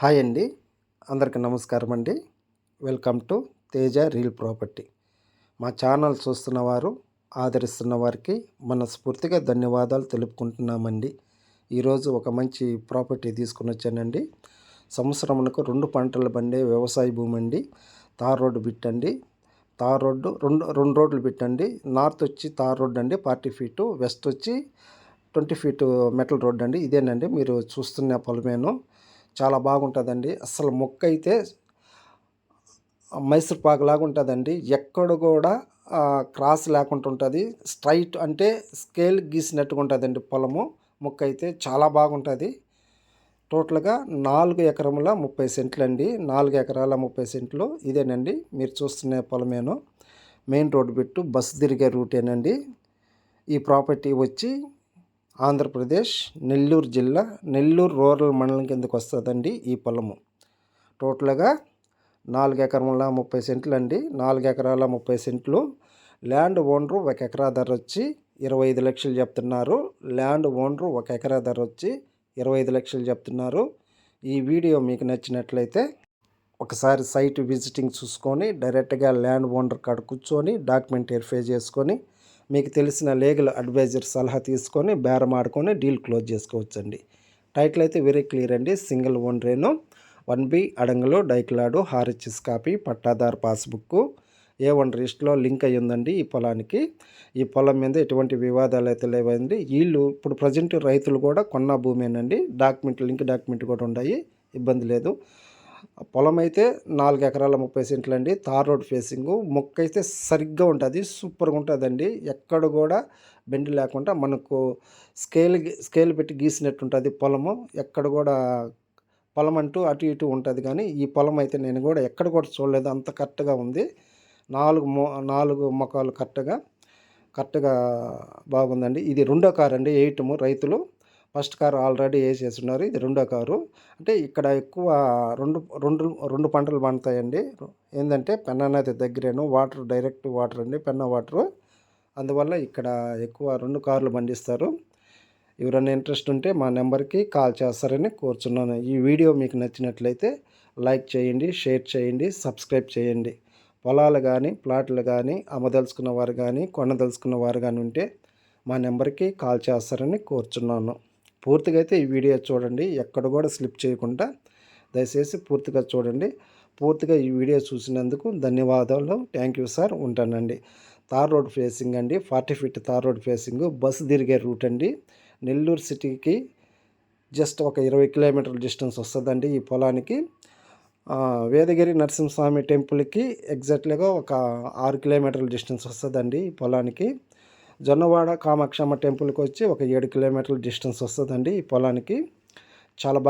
Hi అండి. అందరికీ నమస్కారం అండి. Welcome to Teja real property. మా ఛానల్ చూస్తున్న వారు ఆదరిస్తున్న వారికి మనస్ఫూర్తిగా ధన్యవాదాలు తెలుపుకుంటున్నామండి. ఈరోజు ఒక మంచి ప్రాపర్టీ తీసుకుని వచ్చానండి. సంవత్సరమునకు రెండు పంటలు పండే వ్యవసాయ భూమి అండి. తార్ రోడ్డు పెట్టండి తార్ రోడ్డు రెండు రెండు రోడ్లు పెట్టండి నార్త్ వచ్చి తార్ రోడ్డు అండి. Forty feet. వెస్ట్ వచ్చి ట్వంటీ ఫీటు మెటల్ రోడ్ అండి. ఇదేనండి. మీరు చూస్తున్న పొలమేను. చాలా బాగుంటుందండి. అసలు మొక్క అయితే మైసూర్ పాక్ లాగా ఉంటుందండి. ఎక్కడ కూడా క్రాస్ లేకుండా ఉంటుంది. స్ట్రైట్ అంటే స్కేల్ గీసినట్టుగా ఉంటుందండి పొలము. మొక్క అయితే చాలా బాగుంటుంది. టోటల్గా నాలుగు ఎకరముల ముప్పై సెంట్లు అండి నాలుగు ఎకరాల ముప్పై సెంట్లు ఇదేనండి. మీరు చూస్తున్న పొలమేను. మెయిన్ రోడ్ పెట్టు బస్సు తిరిగే రూటేనండి. ఈ ప్రాపర్టీ వచ్చి ఆంధ్రప్రదేశ్ నెల్లూరు జిల్లా నెల్లూరు రూరల్ మండలం కిందకు వస్తుందండి ఈ పొలము. టోటల్గా నాలుగు ఎకరముల ముప్పై సెంట్లు అండి. నాలుగు ఎకరాల ముప్పై సెంట్లు. ల్యాండ్ ఓనరు ఒక ఎకరా ధర వచ్చి ఇరవై ఐదు లక్షలు చెప్తున్నారు. ల్యాండ్ ఓనరు ఒక ఎకరా ధర వచ్చి ఇరవై ఐదు లక్షలు చెప్తున్నారు. ఈ వీడియో మీకు నచ్చినట్లయితే ఒకసారి సైట్ విజిటింగ్ చూసుకొని డైరెక్ట్గా ల్యాండ్ ఓనర్ కాడ కూర్చొని డాక్యుమెంట్ వెరిఫై చేసుకొని మీకు తెలిసిన లీగల్ అడ్వైజర్ సలహా తీసుకొని బేరం ఆడుకొని డీల్ క్లోజ్ చేసుకోవచ్చండి. టైటిల్ అయితే వెరీ క్లియర్ అండి. సింగిల్ ఓన్ రేను. వన్ బి అడంగులు డైక్లాడు హార్హెచ్ఎస్ కాపీ పట్టాదార్ పాస్బుక్ ఏ వన్ రిస్ట్లో లింక్ అయ్యి ఉందండి ఈ పొలానికి. ఈ పొలం మీద ఎటువంటి వివాదాలు అయితే లేవండి. వీళ్ళు ఇప్పుడు ప్రజెంట్ రైతులు కూడా కొన్న భూమేనండి. డాక్యుమెంట్ లింక్ డాక్యుమెంట్ కూడా ఉన్నాయి ఇబ్బంది లేదు. పొలం అయితే నాలుగు ఎకరాల ముప్పై సెంట్లు అండి తార్ రోడ్ ఫేసింగ్. మొక్క అయితే సరిగ్గా ఉంటుంది సూపర్గా ఉంటుందండి. ఎక్కడ కూడా బెండి లేకుండా మనకు స్కేల్ స్కేల్ పెట్టి గీసినట్టు ఉంటుంది పొలము. ఎక్కడ కూడా పొలం అంటూ అటు ఇటు ఉంటుంది కానీ ఈ పొలం అయితే నేను కూడా ఎక్కడ కూడా చూడలేదు. అంత కరెక్ట్గా ఉంది. నాలుగు మొ నాలుగు మొక్కలు కరెక్ట్గా కరెక్ట్గా బాగుందండి. ఇది రెండో కారు అండి ఎయిటము రైతులు. ఫస్ట్ కారు ఆల్రెడీ వేసేస్తున్నారు ఇది రెండో కారు. అంటే ఇక్కడ ఎక్కువ రెండు రెండు రెండు పంటలు పండుతాయండి. ఏంటంటే పెన్న నది దగ్గరేను వాటర్ డైరెక్ట్ వాటర్ అండి పెన్న వాటరు. అందువల్ల ఇక్కడ ఎక్కువ రెండు కార్లు పండిస్తారు. ఎవరైనా ఇంట్రెస్ట్ ఉంటే మా నెంబర్కి కాల్ చేస్తారని కోరుచున్నాను. ఈ వీడియో మీకు నచ్చినట్లయితే లైక్ చేయండి షేర్ చేయండి సబ్స్క్రైబ్ చేయండి. పొలాలు కానీ ప్లాట్లు కానీ అమ్మదలుచుకున్న వారు కానీ కొనదలుచుకున్న వారు కానీ ఉంటే మా నెంబర్కి కాల్ చేస్తారని కోరుచున్నాను. పూర్తిగా అయితే ఈ వీడియో చూడండి ఎక్కడ కూడా స్లిప్ చేయకుండా దయచేసి పూర్తిగా చూడండి. పూర్తిగా ఈ వీడియో చూసినందుకు ధన్యవాదాలు. Thank you sir. ఉంటానండి. తార్ రోడ్ ఫేసింగ్ అండి. Forty feet tar road facing. Bus తిరిగే రూట్ అండి. నెల్లూరు సిటీకి జస్ట్ ఒక ఇరవై కిలోమీటర్ల డిస్టెన్స్ వస్తుందండి ఈ పొలానికి. వేదగిరి నరసింహస్వామి టెంపుల్కి ఎగ్జాక్ట్లీగా ఒక ఆరు కిలోమీటర్ల డిస్టెన్స్ వస్తుందండి ఈ పొలానికి. జొన్నవాడ కామాక్షమ్మ టెంపుల్కి వచ్చి ఒక ఏడు కిలోమీటర్ల డిస్టెన్స్ వస్తుందండి ఈ పొలానికి. చాలా బాగా